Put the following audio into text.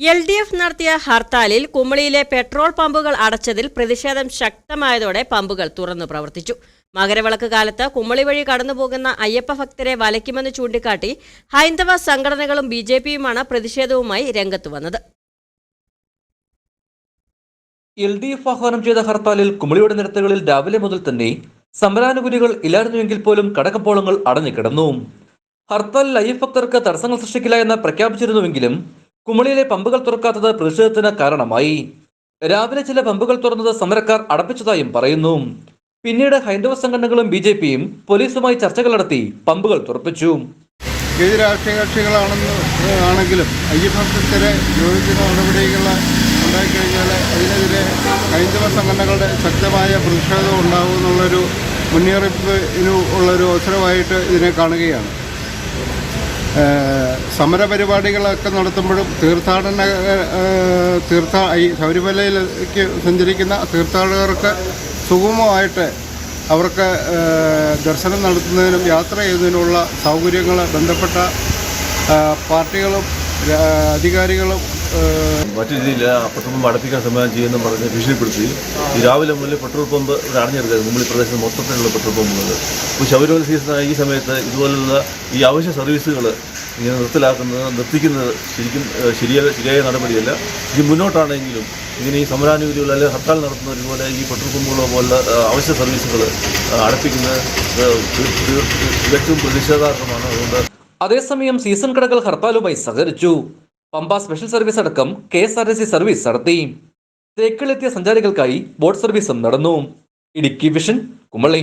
L D F നടത്തിയ ഹർത്താലിൽ കുമളിയിലെ petrol പമ്പുകൾ അടച്ചതിൽ പ്രതിഷേധം ശക്തമായതോടെ പമ്പുകൾ തുറന്നു പ്രവർത്തിച്ചു. മകരവിളക്ക് കാലത്ത് കുമളി വഴി കടന്നുപോകുന്ന അയ്യപ്പ ഭക്തരെ വലയ്ക്കുമെന്ന് ചൂണ്ടിക്കാട്ടി ഹൈന്ദവ സംഘടനകളും ബി ജെ പിയുമാണ് പ്രതിഷേധവുമായി രംഗത്തു വന്നത്. എൽ ഡി എഫ് ആഹ്വാനം ചെയ്ത ഹർത്താലിൽ കുമളിയുടെ നിരത്തുകളിൽ രാവിലെ മുതൽ തന്നെ സമരാനുകൂലികൾ ഇല്ലായിരുന്നുവെങ്കിൽ പോലും കടകപ്പോളങ്ങൾ അടഞ്ഞു കിടന്നു. ഹർത്താലിൽ ഐ എഫ് ഭക്തർക്ക് തടസ്സങ്ങൾ സൃഷ്ടിക്കില്ല എന്ന് പ്രഖ്യാപിച്ചിരുന്നുവെങ്കിലും കുമളിയിലെ പമ്പുകൾ തുറക്കാത്തത് പ്രതിഷേധത്തിന് കാരണമായി. രാവിലെ ചില പമ്പുകൾ തുറന്നത് സമരക്കാർ അടപ്പിച്ചതായും പറയുന്നു. പിന്നീട് ഹൈന്ദവ സംഘടനകളും ബി ജെ പിയും പോലീസുമായി ചർച്ചകൾ നടത്തി പമ്പുകൾ തുറപ്പിച്ചു. രാഷ്ട്രീയ കക്ഷികളാണെന്ന് ആണെങ്കിലും അയ്യപ്പഭക്തരെ യോജിക്കുന്ന നടപടികൾ ഉണ്ടായിക്കഴിഞ്ഞാൽ അതിനെതിരെ ഹൈന്ദവ സംഘടനകളുടെ ശക്തമായ പ്രതിഷേധം ഉണ്ടാകുമെന്നുള്ളൊരു മുന്നറിയിപ്പിന് ഉള്ളൊരു അവസരമായിട്ട് ഇതിനെ കാണുകയാണ്. സമരപരിപാടികളൊക്കെ നടത്തുമ്പോഴും തീർത്ഥാടന തീർത്ഥ ഈ ശബരിമലയിലേക്ക് സഞ്ചരിക്കുന്ന തീർത്ഥാടകർക്ക് സുഗമമായിട്ട് അവർക്ക് ദർശനം നടത്തുന്നതിനും യാത്ര ചെയ്യുന്നതിനുമുള്ള സൗകര്യങ്ങൾ ബന്ധപ്പെട്ട പാർട്ടികളും അധികാരികളും മറ്റു രീതിയിൽ പെട്രോൾ പമ്പ് അടപ്പിക്കാൻ സംവിധാനം ചെയ്യുമെന്ന് പറഞ്ഞ് ഭീഷണിപ്പെടുത്തി ഈ രാവിലെ മുതൽ പെട്രോൾ പമ്പ് ഇവിടെ അടഞ്ഞെടുക്കുന്നത് മുമ്പിൽ പ്രദേശത്ത് മൊത്തത്തിലുള്ള പെട്രോൾ പമ്പുകൾ ഇപ്പോൾ ശബരിമല സീസൺ ഈ സമയത്ത് ഇതുപോലുള്ള ഈ അവശ്യ സർവീസുകൾ ഇങ്ങനെ നിർത്തലാക്കുന്നത് നിർത്തിക്കുന്നത് ശരിക്കും ശരിയായ ശരിയായ നടപടിയല്ല ഇത് മുന്നോട്ടാണെങ്കിലും ഇങ്ങനെ ഈ സമരാനുകൂലികൾ അല്ലെങ്കിൽ ഹർത്താൽ നടത്തുന്നവർ ഇതുപോലെ ഈ പെട്രോൾ പമ്പുകളോ പോലുള്ള അവശ്യ സർവീസുകൾ അടപ്പിക്കുന്നത് തികച്ചും പ്രതിഷേധാർഹമാണ് അതുകൊണ്ട് അതേസമയം സീസൺ കടകൾ ഹർത്താലുമായി സഹകരിച്ചു പമ്പ സ്പെഷ്യൽ സർവീസ് അടക്കം K S R T C service നടത്തി. തേക്കിലെത്തിയ സഞ്ചാരികൾക്കായി ബോട്ട് സർവീസും നടന്നു. ഇടുക്കി വിഷൻ കുമളി.